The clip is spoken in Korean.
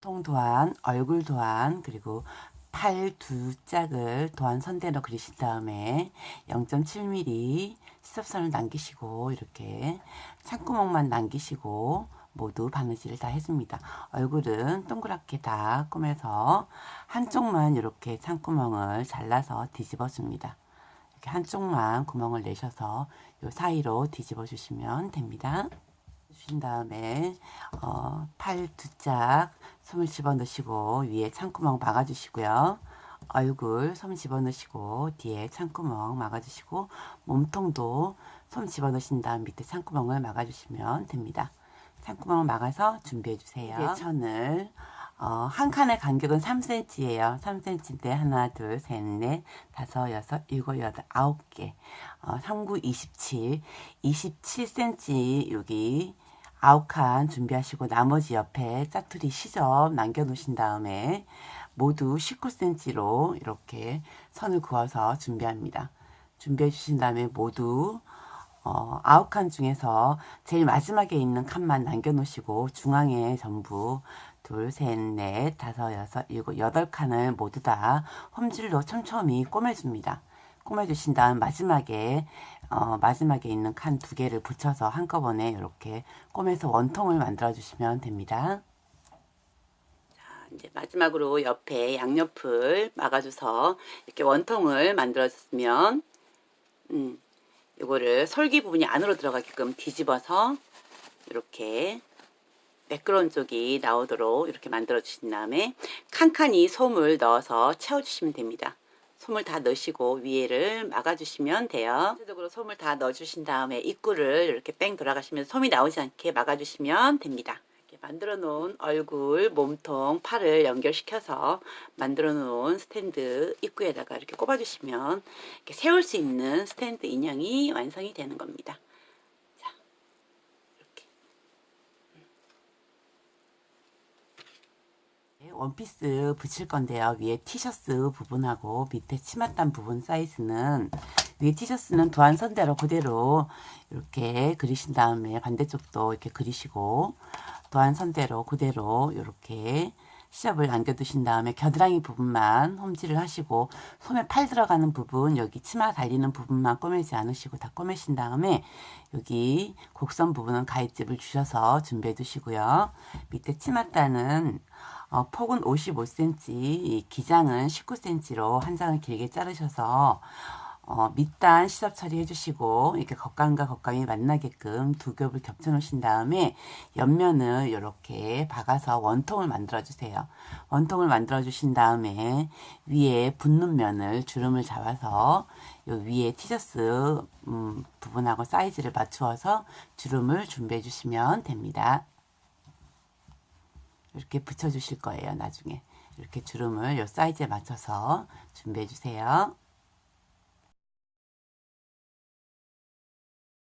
통 도안, 얼굴 도안, 그리고 팔 두 짝을 도안 선대로 그리신 다음에 0.7mm 시접선을 남기시고 이렇게 창구멍만 남기시고 모두 바느질을 다 해줍니다. 얼굴은 동그랗게 다 꾸며서 한쪽만 이렇게 창구멍을 잘라서 뒤집어 줍니다. 이렇게 한쪽만 구멍을 내셔서 요 사이로 뒤집어 주시면 됩니다. 주신 다음에 어, 팔 두 짝 솜을 집어 넣으시고 위에 창구멍 막아 주시고요. 얼굴 솜 집어 넣으시고 뒤에 창구멍 막아 주시고 몸통도 솜 집어 넣으신 다음 밑에 창구멍을 막아 주시면 됩니다. 창구멍을 막아서 준비해 주세요. 천을 어, 한 칸의 간격은 3cm예요. 3cm인데 하나, 둘, 셋, 넷, 다섯, 여섯, 일곱, 여덟, 아홉 개. 어, 39, 27, 27cm 여기 아홉 칸 준비하시고 나머지 옆에 짜투리 시접 남겨 놓으신 다음에 모두 19cm로 이렇게 선을 그어서 준비합니다. 준비해 주신 다음에 모두 어, 아홉 칸 중에서 제일 마지막에 있는 칸만 남겨 놓으시고 중앙에 전부 둘, 셋, 넷, 다섯, 여섯, 일곱, 여덟 칸을 모두 다 홈질로 촘촘히 꼬매줍니다. 꼬매주신 다음 마지막에 어, 마지막에 있는 칸 두 개를 붙여서 한꺼번에 이렇게 꼬매서 원통을 만들어 주시면 됩니다. 자, 이제 마지막으로 옆에 양옆을 막아줘서 이렇게 원통을 만들어줬으면 음, 이거를 솔기 부분이 안으로 들어가게끔 뒤집어서 이렇게 매끄러운 쪽이 나오도록 이렇게 만들어 주신 다음에 칸칸이 솜을 넣어서 채워 주시면 됩니다. 솜을 다 넣으시고 위에를 막아주시면 돼요. 전체적으로 솜을 다 넣어주신 다음에 입구를 이렇게 뺑 돌아가시면 솜이 나오지 않게 막아주시면 됩니다. 만들어 놓은 얼굴, 몸통, 팔을 연결시켜서 만들어 놓은 스탠드 입구에다가 이렇게 꼽아주시면 이렇게 세울 수 있는 스탠드 인형이 완성이 되는 겁니다. 자, 이렇게. 네, 원피스 붙일 건데요. 위에 티셔츠 부분하고 밑에 치맛단 부분 사이즈는 위에 티셔츠는 도안 선대로 그대로 이렇게 그리신 다음에 반대쪽도 이렇게 그리시고 도안 선대로 그대로 이렇게 시접을 남겨두신 다음에 겨드랑이 부분만 홈질을 하시고 소매 팔 들어가는 부분 여기 치마 달리는 부분만 꼬매지 않으시고 다 꼬매신 다음에 여기 곡선 부분은 가위집을 주셔서 준비해 두시고요. 밑에 치맛단은 어, 폭은 55cm, 이 기장은 19cm로 한 장을 길게 자르셔서 어, 밑단 시접 처리해 주시고 이렇게 겉감과 겉감이 만나게끔 두 겹을 겹쳐 놓으신 다음에 옆면을 이렇게 박아서 원통을 만들어 주세요. 원통을 만들어 주신 다음에 위에 붙는 면을 주름을 잡아서 요 위에 티셔츠 음, 부분하고 사이즈를 맞추어서 주름을 준비해 주시면 됩니다. 이렇게 붙여 주실 거예요, 나중에. 이렇게 주름을 요 사이즈에 맞춰서 준비해 주세요.